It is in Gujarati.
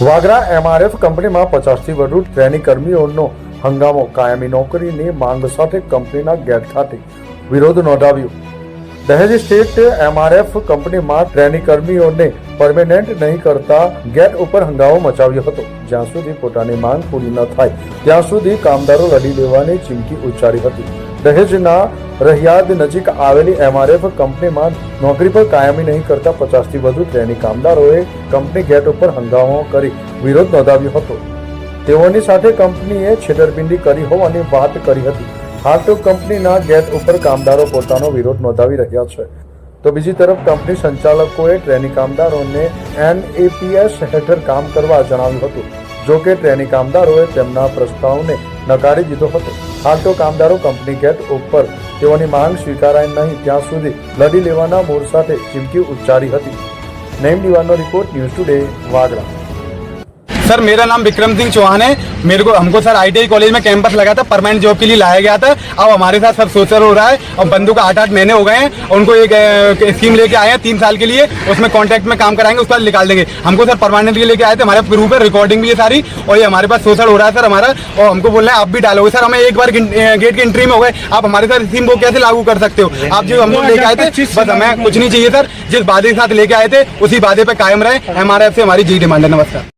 વાગરા એમઆરએફ કંપનીમાં પચાસથી વધુ ટ્રેનિંગ કર્મીઓનો હંગામો. કાયમી નોકરીની માંગ સાથે કંપનીના ગેટ ખાતે વિરોધ નોંધાવ્યો. દહેજ સ્ટેટ એમઆરએફ કંપનીમાં ટ્રેનિંગ કર્મીઓને પરમેનન્ટ નહીં કરતા ગેટ ઉપર હંગામો મચાવ્યો હતો. જ્યાં સુધી પોતાની માંગ પૂરી ન થાય, ત્યાં સુધી કામદારો લડી લેવાની ચીમકી ઉચ્ચારી હતી. દહેજના રહિયાદ નજીક આવેલી એમઆરએફ કંપનીમાં નોકરી પર કાયમી નહીં કરતા પચાસથી વધુ ટ્રેનિંગ કામદારોએ કંપની ગેટ ઉપર હંગામો કરી વિરોધ નોંધાવ્યો હતો. તેઓની સાથે કંપનીએ છેતરપિંડી કરી હોવાની વાત કરી હતી. હાલ તો કંપનીના ગેટ ઉપર કામદારો પોતાનો વિરોધ નોંધાવી રહ્યા છે. તો બીજી તરફ કંપની સંચાલકોએ ટ્રેની કામદારોને એનએપીએસ હેઠળ કામ કરવા જણાવ્યું હતું. જો કે ટ્રેની કામદારોએ તેમના પ્રસ્તાવને નકારી દીધો હતો. હાલ તો કામદારો કંપની ગેટ ઉપર તેઓની માંગ સ્વીકારાય નહીં. ત્યાં સુધી લડી લેવાના મૂળ સાથે ચીમકી ઉચ્ચારી હતી. Naeem દિવાનો report news today, Vagra. Sir, मेरा नाम विक्रम सिंह चौहान है। मेरे को, हमको सर आईटीआई कॉलेज में कैंपस लगा था परमानेंट जॉब के लिए लाया गया था। अब हमारे साथ सर सोशल हो रहा है, और बंधु का आठ आठ महीने हो गए हैं। उनको एक स्कीम लेके आए हैं, तीन साल के लिए। उसमें कॉन्ट्रैक्ट में काम कराएँगे, उसके बाद निकाल देंगे। हमको सर परमानेंट के लेके आए थे हमारे प्रूफ है रिकॉर्डिंग भी है सारी, और ये हमारे पास सोशल हो रहा है सर हमारा। और हमको बोल रहे हैं, आप भी डालोगे सर, हमें एक बार गेट की एंट्री में हो गए। आप हमारे साथ स्कीम को कैसे लागू कर सकते हो? आप जो हम लोग लेके आए थे, बस हमें कुछ नहीं चाहिए सर। जिस वादे के साथ लेके आए थे, उसी वादे पर कायम रहे। हमारे से हमारी जी डिमांड है। नमस्कार।